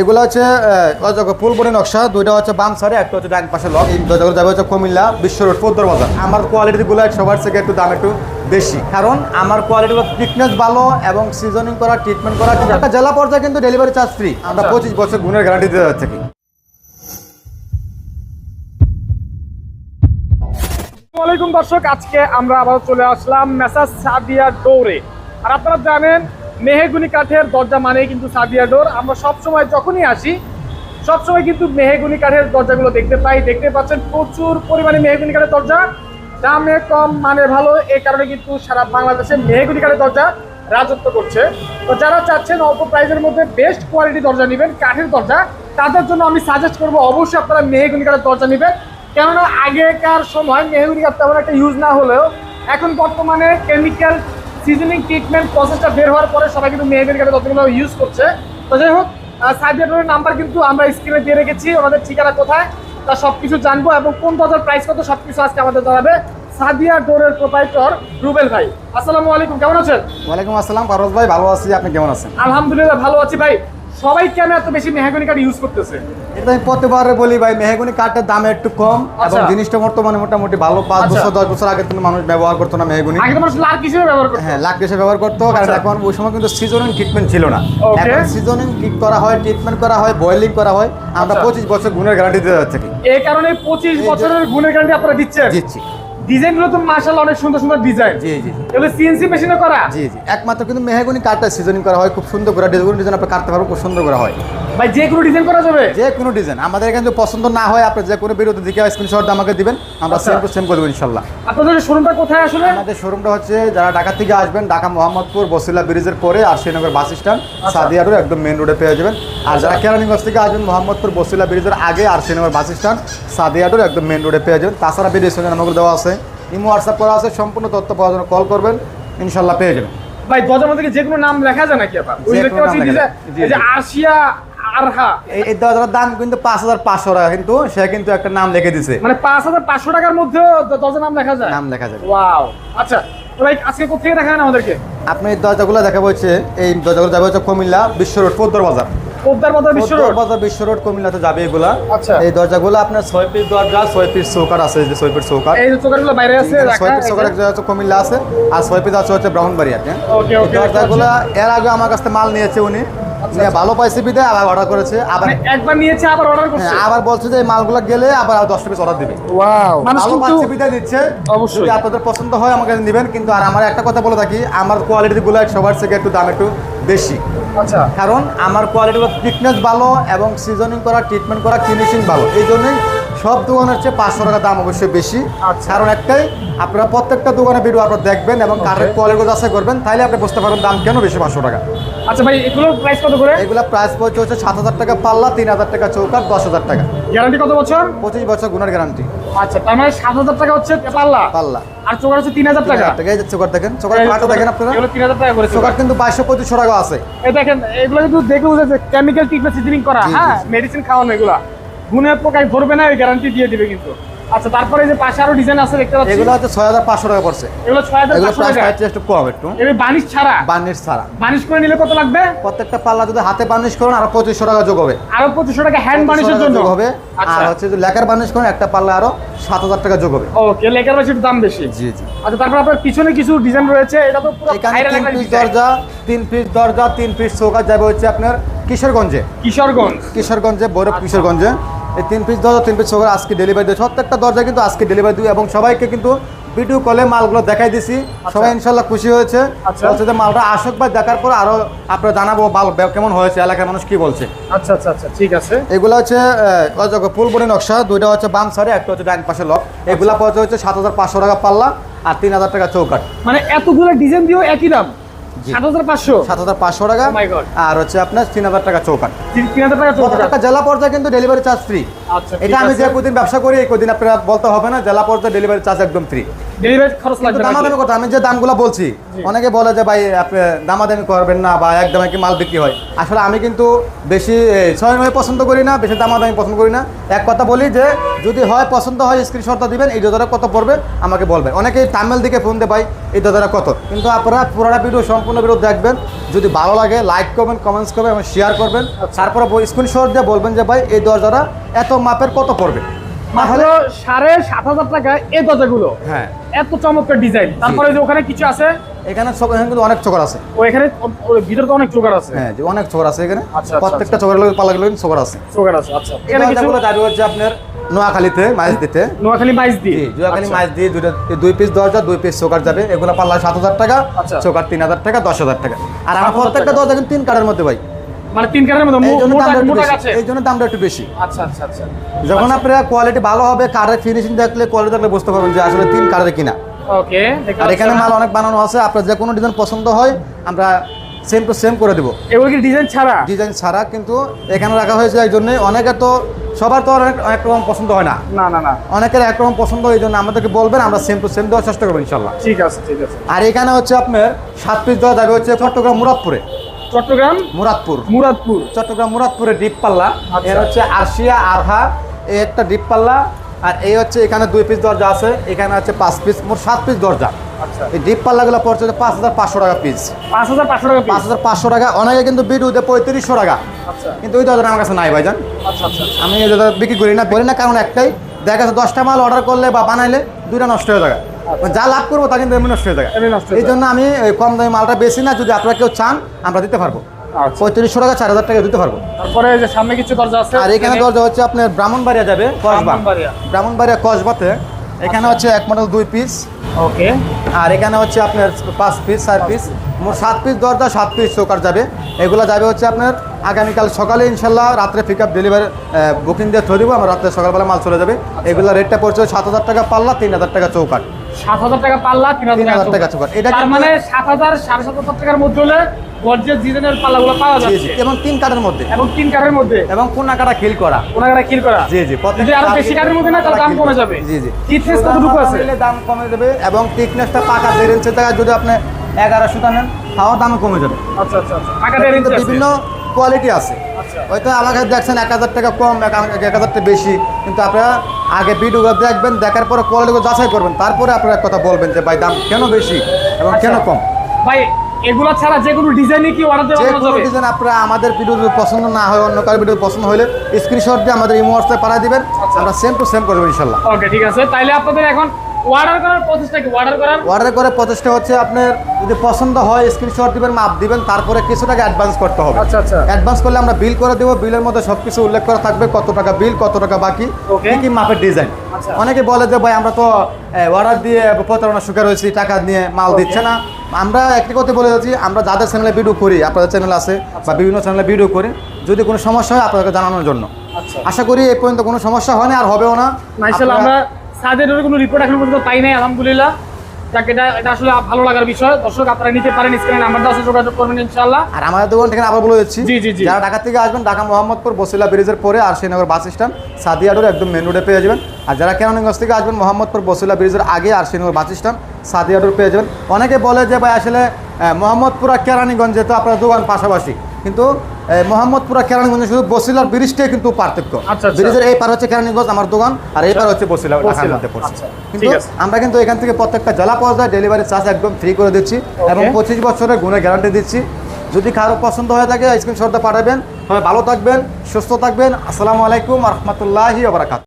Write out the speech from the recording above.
এগুলো হচ্ছে full body নকশা দুইটা হচ্ছে বাম সাইডে একটা হচ্ছে ডান পাশে লক। এই দরজাগুলো যাবে হচ্ছে কুমিল্লা বিশ্ব রোড পদ্মর বাজার। আমার কোয়ালিটিগুলো সবার থেকে একটু দাম একটু বেশি। কারণ আমার কোয়ালিটিগুলো ফিটনেস ভালো এবং সিজনিং করা ট্রিটমেন্ট করা একটা জেলা পর্যায়ে কিন্তু ডেলিভারি চার্জ ফ্রি আমরা আচ্ছা। পঁচিশ বছর গুণের গ্যারান্টি দিতে যাচ্ছে আসসালামাইকুম দর্শক আজকে আমরা আবার চলে আসলাম মেসাজ সাদিয়া ডোরে। আর আপনারা জানেন মেহেগুনি কাঠের দরজা মানে কিন্তু সাদিয়া ডোর। আমরা সব সময় যখনই আসি সব সময় কিন্তু মেহেগুনি কাঠের দরজাগুলো দেখতে পাই। দেখতে পাচ্ছেন প্রচুর পরিমাণে মেহেগুনি কাঠের দরজা। দামে কম মানে ভালো এই কারণে কিন্তু সারা বাংলাদেশে মেহেগুনি কাঠের দরজা রাজত্ব করছে। তো যারা চাচ্ছেন অল্প প্রাইসের মধ্যে বেস্ট কোয়ালিটি দরজা নেবেন, কাঠের দরজা, তাদের জন্য আমি সাজেস্ট করব, অবশ্যই আপনারা মেহেগুনি কাঠের দরজা নেবেন। কেননা আগেকার সময় মেহেগুনি কাঠ তেমন একটা ইউজ না হলেও এখন বর্তমানে কেমিক্যাল সিজনিং ট্রিটমেন্ট প্রসেসটা বের হওয়ার পরে সবাই কিন্তু মেয়েদের কাছে যতগুলো ইউজ করছে। তো যাই হোক সাইডের নাম্বার কিন্তু আমরা স্ক্রিনে দিয়ে রেখেছি ওনাদের ঠিকানা কোথায় তা সব কিছু জানব এবং কোন দরজার প্রাইস কত সব কিছু আজকে আমাদের জানাবে সাদিয়া ডোরের প্রোপাইটর রুবেল ভাই। আসসালামু আলাইকুম কেমন আছেন? ওয়ালাইকুম আসসালাম পারস ভাই ভালো আছি আপনি কেমন আছেন? আলহামদুলিল্লাহ ভালো আছি ভাই। সবাই কেন এত বেশি মেহগুনি কাঠ ইউজ করতেছে এটা আমি প্রতিবারে বলি ভাই মেহগুনি কাঠের দাম একটু কম এবং আচ্ছা। জিনিসটা বর্তমানে মোটামুটি ভালো পাঁচ আচ্ছা। বছর দশ বছর আগে কিন্তু মানুষ ব্যবহার করতো না মেহগুনি আগে মানুষ লাল কিসের ব্যবহার করতো হ্যাঁ লাখ হিসেবে ব্যবহার করতো কারণ আচ্ছা। এখন ওই সময় কিন্তু সিজনিং ট্রিটমেন্ট ছিল না. এখন সিজনিং করা হয় ট্রিটমেন্ট করা হয় বয়েলিং করা হয় আমরা। পঁচিশ বছর গুণের গ্যারান্টি দিতে যাচ্ছে এই কারণে পঁচিশ বছরের গুণের গ্যারান্টি আপনারা দিচ্ছেন দিচ্ছি ডিজাইনগুলো তো অনেক সুন্দর সুন্দর ডিজাইন জি জি। এগুলো সিএনসি মেশিনে করা? জি জি। একমাত্র কিন্তু মেহগুনি সিজনিং করা হয় খুব সুন্দর করে। ডিজাইন ডিজাইন আপনি কাটতে পারবেন খুব সুন্দর করে হয়। ভাই যে কোনো ডিজাইন করা যাবে? যে কোনো ডিজাইন আমাদের এখানে যদি পছন্দ না হয় আপনি যে কোনো দিকে স্ক্রিনশট আমাকে দিবেন আমরা। সেম টু সেম করে দেবো আপনাদের শোরুমটা কোথায় আসলে? আমাদের শোরুমটা হচ্ছে যারা ঢাকা থেকে আসবেন ঢাকা মোহাম্মদপুর বসিলা ব্রিজের পরে আর Srinagar bus stand. Sadia road একদম মেন রোডে পেয়ে যাবেন। আর যারা কেরানীগঞ্জ থেকে আসবেন মোহাম্মদপুর বসিলা ব্রিজের আগে আর Srinagar bus stand Sadia road একদম মেন রোডে পেয়ে যাবেন। তাছাড়া সঙ্গে নাম্বার দেওয়া আছে। ইমো হোয়াটসঅ্যাপ করা আছে সম্পূর্ণ তথ্য পাওয়ার জন্য কল করবেন ইনশাল্লাহ পেয়ে যাবেন। ভাই দরজার মধ্যে যে কোনো নাম লেখা যায় নাকি আবার? ওই যে দেখতে কোনো পাচ্ছি নাম লেখা ডিজাইন যায়। এই যে জি। আরশিয়া আরহা। এই দরজার দাম কিন্তু পাঁচ হাজার পাঁচশো টাকা কিন্তু সে কিন্তু একটা নাম লিখে দিছে। মানে পাঁচ হাজার পাঁচশো টাকার মধ্যেও দ- দরজার নাম লেখা যায়? নাম লেখা যাবে ওয়াও। আচ্ছা ভাই আজকে কোথেকে আমাদেরকে? আপনি এই দরজাগুলো দেখাবো হচ্ছে এই দরজাগুলো যাবে হচ্ছে কুমিল্লা বিশ্ব রোড পদ্মর বাজার। পোদ্দার বিশ্ব রোড? বাজার বিশ্ব রোড কুমিল্লাতে যাবে এগুলা। আচ্ছা। এই দরজাগুলো আপনার ছয় পিস দরজা ছয় পিস চৌকার আছে যে ছয় পিস চৌকার এই যে বাইরে আছে ছয় পিস চৌকার যে- কুমিল্লা আছে আর ছয় পিস আছে হচ্ছে ব্রাহ্মণবাড়িয়াতে ওকে, এই ওকে, দরজাগুলো এর আগে আমার কাছে মাল নিয়েছে উনি। ভালো পাইছে বিদে আবার অর্ডার করেছে আবার মানে একবার নিয়েছে আবার অর্ডার করছে? হ্যাঁ, আবার বলছে যে এই মালগুলো গেলে আবার আর দশটা পিস অর্ডার দিবে। ওয়াও মানুষ ভালো কিন্তু পাচ্ছি বিদায় দিচ্ছে অবশ্যই। যদি আপনাদের পছন্দ হয় আমাকে নেবেন কিন্তু আর আমার একটা কথা বলে থাকি আমার কোয়ালিটি কোয়ালিটিগুলো সবার থেকে একটু দাম একটু বেশি। আচ্ছা। কারণ আমার কোয়ালিটিগুলো ফিটনেস ভালো এবং সিজনিং করা ট্রিটমেন্ট করা ফিনিশিং ভালো। এই জন্যই সব দোকানের চেয়ে পাঁচশো টাকা দাম অবশ্যই বেশি। আচ্ছা। কারণ একটাই আপনারা প্রত্যেকটা দোকানে ভিডিও আপনার দেখবেন এবং কারের কোয়ালিটি যাচাই করবেন তাহলে আপনি বুঝতে পারবেন দাম কেন বেশি পাঁচশো টাকা। আচ্ছা ভাই এগুলোর প্রাইস কত করে? এগুলো প্রাইস পড়ছে হচ্ছে সাত হাজার টাকা পাল্লা তিন হাজার টাকা চৌকার দশ হাজার টাকা। গ্যারান্টি কত বছর? পঁচিশ বছর গুণের গ্যারান্টি আচ্ছা তার মানে সাত হাজার টাকা হচ্ছে পাল্লা? পাল্লা। আর চোখার হচ্ছে তিন হাজার টাকা? এই দেখেন চৌকার পাটা দেখেন আপনারা? তিন হাজার টাকা করে চৌকার কিন্তু বাইশশো পঁচিশশো টাকা আছে। এই দেখেন এগুলো কিন্তু দেখে বুঝা কেমিক্যাল ট্রিটমেন্ট সিজনিং করা। হ্যাঁ মেডিসিন খাওয়ানো এগুলা। গুণে পোকায় ধরবে না ওই গ্যারান্টি দিয়ে দিবে কিন্তু। আচ্ছা তারপরে যে পাশে আরও ডিজাইন আছে দেখতে পাচ্ছি। এগুলো হচ্ছে ছয় হাজার পাঁচশো টাকা পড়ছে। এগুলো ছয় হাজার এগুলো পাঁচশো প্রাইস টাকা। একটু কম একটু। বানিশ ছাড়া? বার্নিশ ছাড়া। বানিশ করে নিলে কত লাগবে? প্রত্যেকটা পাল্লা যদি হাতে বার্নিশ করেন আরও পঁচিশশো টাকা যোগ হবে। আরও পঁচিশশো টাকা হ্যান্ড বানিশের জন্য? যোগ হবে। আচ্ছা। আর হচ্ছে যদি লেকার বার্নিশ করেন একটা পাল্লা আরও সাত হাজার টাকা যোগ হবে। ওকে লেকার বাসির দাম বেশি। জি জি। আচ্ছা তারপর আপনার পিছনে কিছু ডিজাইন রয়েছে এটা তো পুরো এখানে তিন পিস দরজা তিন পিস দরজা তিন পিস চৌকার যাবে হচ্ছে আপনার কিশোরগঞ্জে। কিশোরগঞ্জ। কিশোরগঞ্জে বৈরব। কিশোরগঞ্জে। এই তিন পিস দরজা তিন পিস চৌকার আজকে ডেলিভারি দেয় প্রত্যেকটা দরজা কিন্তু আজকে ডেলিভারি দিই এবং সবাইকে কিন্তু ভিডিও কলে মালগুলো দেখাই দিছি। সবাই ইনশাল্লাহ খুশি হয়েছে। আচ্ছা। বলছে যে মালটা আসক বা দেখার পর আরও আপনারা জানাব মাল কেমন হয়েছে এলাকার মানুষ কি বলছে। আচ্ছা আচ্ছা আচ্ছা ঠিক আছে। এগুলো হচ্ছে ফুল বডি নকশা দুইটা হচ্ছে বাম সাইডে একটা হচ্ছে ডান পাশে লক। এগুলা পড়ছে হচ্ছে সাত হাজার পাঁচশো টাকা পাল্লা আর তিন হাজার টাকা চৌকাট মানে এতগুলো ডিজাইন দিয়েও একই দাম? টাকা। Oh my God. আর হচ্ছে আপনার তিন হাজার টাকা চৌকাট তিন তিন হাজার টাকা জেলা পর্যায়ে কিন্তু ডেলিভারি চার্জ ফ্রি আচ্ছা, এটা আমি যে কদিন ব্যবসা করি এই কদিন আপনারা বলতে হবে না জেলা পর্যায়ে ডেলিভারি চার্জ একদম ফ্রি ডেলিভারি খরচ লাগবে দামাদামি কথা আমি যে দামগুলো বলছি অনেকে বলে যে ভাই আপনি দামাদামি করবেন না বা একদমে কি মাল বিক্রি হয়? আসলে আমি কিন্তু বেশি ছয় নয় পছন্দ করি না বেশি দামাদামি পছন্দ করি না। এক কথা বলি যে যদি হয় পছন্দ হয় স্ক্রিনশটটা দিবেন এই দাদারা কত পড়বে আমাকে বলবেন অনেকে তামিল দিকে ফোন দিয়ে ভাই এই দাদারা কত? কিন্তু আপনারা পুরোটা ভিডিও সম্পূর্ণ ভিডিও দেখবেন। যদি ভালো লাগে লাইক করবেন কমেন্টস করবেন এবং শেয়ার করবেন। তারপরে স্ক্রিনশট দিয়ে বলবেন যে ভাই এই দরজাটা এত মাপের কত পড়বে? মাত্র সাড়ে সাত হাজার টাকা এই দরজাগুলো। হ্যাঁ। এত চমৎকার ডিজাইন তারপরে যে ওখানে কিছু আছে? এখানে কিন্তু অনেক আছে। ও এখানে ভিতরে তো অনেক চোকার আছে। হ্যাঁ যে অনেক আছে এখানে। আচ্ছা, আচ্ছা, প্রত্যেকটা চোখের পালা গেলে চোখর আছে। চোকার আছে আচ্ছা। এখানে এখানে কিছু দাবি হচ্ছে আপনার নোয়াখালীতে মাছ দিতে। নোয়াখালী বাইশ দিয়ে? জি জুয়াখালী আচ্ছা। মাছ দিয়ে দুইটা দুই পিস দরজা দুই পিস চোকার যাবে। এগুলো পাল্লা সাত হাজার টাকা আচ্ছা। চোকার তিন হাজার টাকা দশ হাজার টাকা। আর আমার প্রত্যেকটা। দরজা কিন্তু তিন কার্ডের মধ্যে ভাই। মানে তিন কাঠের এই জন্য দামটা একটু বেশি। আচ্ছা আচ্ছা আচ্ছা। যখন আপনার কোয়ালিটি ভালো হবে ফিনিশিং দেখলে কোয়ালিটি দেখলে বুঝতে পারবেন যে আসলে তিন কার্ডের কিনা। ওকে আর এখানে মাল অনেক বানানো আছে আপনার যে কোনো ডিজাইন পছন্দ হয় আমরা সেম টু সেম করে দেবো। এগুলো কি ডিজাইন ছাড়া? ডিজাইন ছাড়া কিন্তু এখানে রাখা হয়েছে এই জন্যই অনেকের তো সবার তো অনেক অনেক রকম পছন্দ হয় না। না না না। অনেকের একরকম পছন্দ এই জন্য আমাদেরকে বলবেন আমরা সেম টু সেম দেওয়ার চেষ্টা করব ইনশাল্লাহ। ঠিক আছে ঠিক আছে। আর এখানে হচ্ছে আপনার সাত পিস দেওয়া যাবে হচ্ছে চট্টগ্রাম মুরাদপুরে। চট্টগ্রাম? মুরাদপুর। মুরাদপুর। চট্টগ্রাম মুরাদপুরে ডিপ পাল্লা। আচ্ছা। এর হচ্ছে আরশিয়া আরহা এই একটা ডিপ পাল্লা। আর এই হচ্ছে এখানে দুই পিস দরজা আছে এখানে হচ্ছে পাঁচ পিস মোট সাত পিস দরজা। এই ডিপ পাল্লাগুলো পড়ছে পাঁচ হাজার পাঁচশো টাকা পিস পাঁচ হাজার পাঁচশো টাকা পাঁচ হাজার পাঁচশো টাকা অনেকে কিন্তু বিডুতে পঁয়ত্রিশশো টাকা। আচ্ছা। কিন্তু ওই দরজাটা আমার কাছে নাই ভাইজান। আচ্ছা আচ্ছা আমি এই দরজা বিক্রি করি না করি না কারণ একটাই দেখা যাচ্ছে দশটা মাল অর্ডার করলে বা বানাইলে দুইটা নষ্ট হয়ে যায় যা লাভ করব তা কিন্তু এমনি নষ্ট হয়ে যায় হয়ে এই জন্য আমি এই কম দামি মালটা বেশি না যদি আপনারা কেউ চান আমরা দিতে পারব। আচ্ছা। পঁয়ত্রিশশো টাকা চার হাজার টাকা দিতে পারব। তারপরে যে সামনে কিছু দরজা আছে আর এখানে দরজা হচ্ছে আপনার ব্রাহ্মণবাড়িয়া যাবে কসবা। ব্রাহ্মণবাড়িয়া কসবাতে এখানে হচ্ছে এক মডেল দুই পিস ওকে আর এখানে হচ্ছে আপনার পাঁচ পিস চার পিস মোট সাত পিস দরজা সাত পিস চোকার যাবে। এগুলো যাবে হচ্ছে আপনার আগামীকাল সকালে ইনশাল্লাহ রাত্রে পিক আপ ডেলিভারি বুকিং দিয়ে থয়ে দেবো। আমরা রাত্রে সকালবেলা মাল চলে যাবে। এগুলো রেটটা পড়ছে সাত হাজার টাকা পাল্লা তিন হাজার টাকা চৌকাট সাত হাজার টাকা পাল্লা তিন হাজার টাকা এটা তার মানে সাত হাজার সাড়ে সাত হাজার টাকার মধ্যে হলে গর্জের ডিজাইনের পাল্লাগুলো পাওয়া যাচ্ছে। এবং তিন কাঠের মধ্যে। এবং তিন কাঠের মধ্যে। এবং কোন কাটা খিল করা। ওনারা কিল করা। জি জি যদি আরও বেশি কাঠের মধ্যে না তাহলে দাম কমে যাবে। জি জি। থিকনেস কতটুকু আছে? দাম কমে যাবে এবং থিকনেসটা পাকা দেড় ইঞ্চের জায়গায় যদি আপনি এগারোশো নেন তাও দাম কমে যাবে। আচ্ছা আচ্ছা আচ্ছা। টাকা দেড় ইঞ্চি বিভিন্ন কোয়ালিটি আছে। আচ্ছা। হয়তো আমার কাছে দেখছেন এক হাজার টাকা কম এক হাজার টাকা বেশি কিন্তু আপনারা আগে ভিডিওগুলো দেখবেন দেখার পরে কোয়ালিটিগুলো যাচাই করবেন তারপরে আপনারা কথা বলবেন যে ভাই দাম কেন বেশি এবং কেন আচ্ছা। কম। ভাই এগুলা ছাড়া যে কোনো ডিজাইনই কি অর্ডার দেওয়া যে কোনো ডিজাইন আপনারা আমাদের ভিডিও পছন্দ না হয় অন্য কারও ভিডিও পছন্দ হলে স্ক্রিনশট দিয়ে আমাদের ইমো হোয়াটসঅ্যাপে পাঠিয়ে দিবেন আচ্ছা। আমরা সেম টু সেম করে দেবো ইনশাল্লাহ। ওকে ঠিক আছে। তাইলে আপনাদের এখন অর্ডার করার প্রসেসটা কি? অর্ডার করার? অর্ডার করে প্রচেষ্টা হচ্ছে আপনার যদি পছন্দ হয় স্ক্রিনশট দিবেন মাপ দিবেন তারপরে কিছু টাকা অ্যাডভান্স করতে হবে। আচ্ছা আচ্ছা। অ্যাডভান্স করলে আমরা বিল করে দেবো বিলের মধ্যে সব কিছু উল্লেখ করা থাকবে কত টাকা বিল কত টাকা বাকি Okay. কি কি মাপের ডিজাইন আচ্ছা। অনেকে বলে যে ভাই আমরা তো অর্ডার দিয়ে প্রতারণা শিকার হয়েছি টাকা নিয়ে মাল দিচ্ছে না। আমরা একটি কথা বলে যাচ্ছি আমরা যাদের চ্যানেলে ভিডিও করি আপনাদের চ্যানেল আছে বা বিভিন্ন চ্যানেলে ভিডিও করি যদি কোনো সমস্যা হয় আপনাদেরকে জানানোর জন্য। আচ্ছা। আশা করি এই পর্যন্ত কোনো সমস্যা হয়নি আর হবেও না। না আমরা সাদের কোনো রিপোর্ট এখন পর্যন্ত পাই নাই আলহামদুলিল্লাহ। যাক এটা এটা আসলে ভালো লাগার বিষয়। দর্শক আপনারা নিতে পারেন স্ক্রিনে নাম্বারটা আছে যোগাযোগ করবেন ইনশাল্লাহ আর আমাদের দোকান থেকে আবার বলে দিচ্ছি জি, জি, জি। যারা ঢাকা থেকে আসবেন ঢাকা মোহাম্মদপুর বসিলা ব্রিজের পরে আর শ্রীনগর বাস স্ট্যান্ড সাদিয়াডোর একদম মেন রোডে পেয়ে যাবেন। আর যারা কেরানীগঞ্জ থেকে আসবেন মোহাম্মদপুর বসিলা ব্রিজের আগে আর শ্রীনগর বাস স্ট্যান্ড সাদিয়াডোর পেয়ে যাবেন। অনেকে বলে যে ভাই আসলে মোহাম্মদপুর আর কেরানীগঞ্জে তো আপনার দোকান পাশাপাশি। কিন্তু মোহাম্মদপুর কেরানীগঞ্জ শুধু বসিলার ব্রিজটাই কিন্তু পার্থক্য। আচ্ছা, আচ্ছা। ব্রিজের এই পার হচ্ছে কেরানীগঞ্জ আমার দোকান আর এই পার হচ্ছে বসিলা ঢাকার মধ্যে পড়ছে। আচ্ছা, কিন্তু আমরা কিন্তু এখান থেকে প্রত্যেকটা জেলা পর্যায়ে ডেলিভারি চার্জ একদম ফ্রি করে দিচ্ছি এবং পঁচিশ বছরের গুণে গ্যারান্টি দিচ্ছি। যদি কারও পছন্দ হয়ে থাকে স্ক্রিনশটটা পাঠাবেন। ভালো থাকবেন সুস্থ থাকবেন। আসসালামু আলাইকুম রহমতুল্লাহি ওবরাকাত